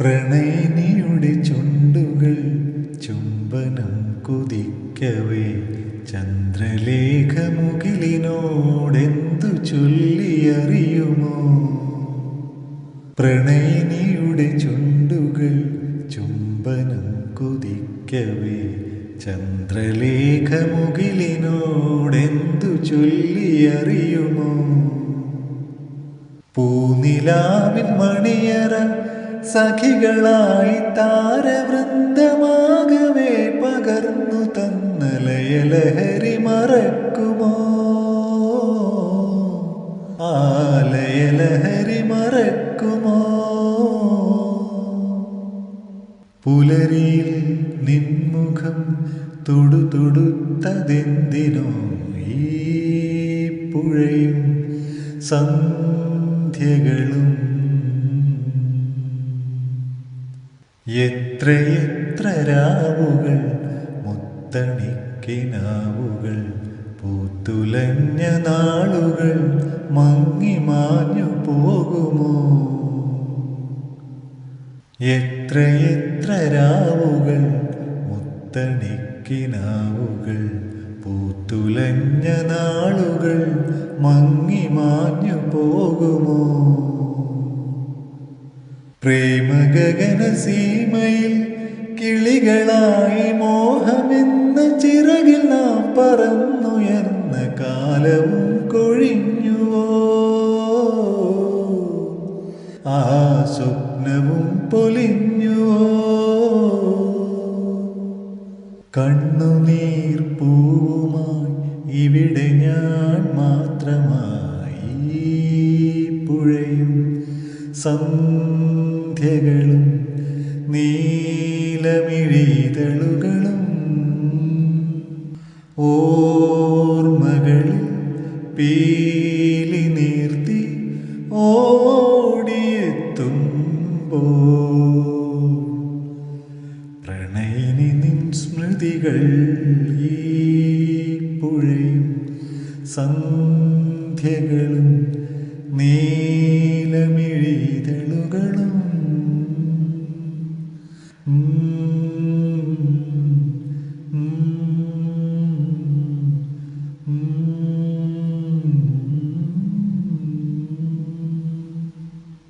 പ്രണയിനിയുടെ ചുണ്ടുകൾ ചുംബനം കുതിക്കവേ ചന്ദ്രലേഖമുകിലിനോടെന്തു ചൊല്ലിയറിയുമോ? പ്രണയിനിയുടെ ചുണ്ടുകൾ ചുംബനം കുതിക്കവേ ചന്ദ്രലേഖമുകിലിനോടെന്തു ചൊല്ലിയറിയുമോ? പൂനിലാവിൻ മണിയറ സഖികളായി താരവൃന്ദമാകവേ പകർന്നു തന്ന ലയലഹരി മറക്കുമോ? ആ ലയലഹരി മറക്കുമോ? പുലരിയിൽ നിൻമുഖം തൊടുതൊടുത്തതെന്തിനോ ഈ പുഴയും സന്ധ്യകളും എത്രയെത്ര രാവുകൾ മുത്തണിക്കിനാവുകൾ പൂത്തുലഞ്ഞ നാളുകൾ മങ്ങി മാഞ്ഞു പോകുമോ? എത്രയെത്ര രാവുകൾ മുത്തണിക്കിനാവുകൾ പൂത്തുലഞ്ഞ നാളുകൾ മങ്ങി മാഞ്ഞു പോകുമോ? പ്രേമഗഗന സീമയിൽ കിളികളായി മോഹമെന്ന ചിറകിൽ നാം പറന്നുയർന്ന കാലവും കൊഴിഞ്ഞുവോ? ആ സ്വപ്നവും പൊലിഞ്ഞുവോ? കണ്ണുനീർ പൂവുമായി ഇവിടെ ഞാൻ മാത്രമായി പുഴയും പുഴയും സന്ധ്യകളും നീലമിഴിതളുകളും ഓർമ്മകളിൽ പീലി നീർത്തി ഓടിയെത്തുമ്പോ പ്രണയിനി നിൻ സ്മൃതികൾ ഈ പുഴയും സന്ധ്യകളും നീലമിഴിതളുകളും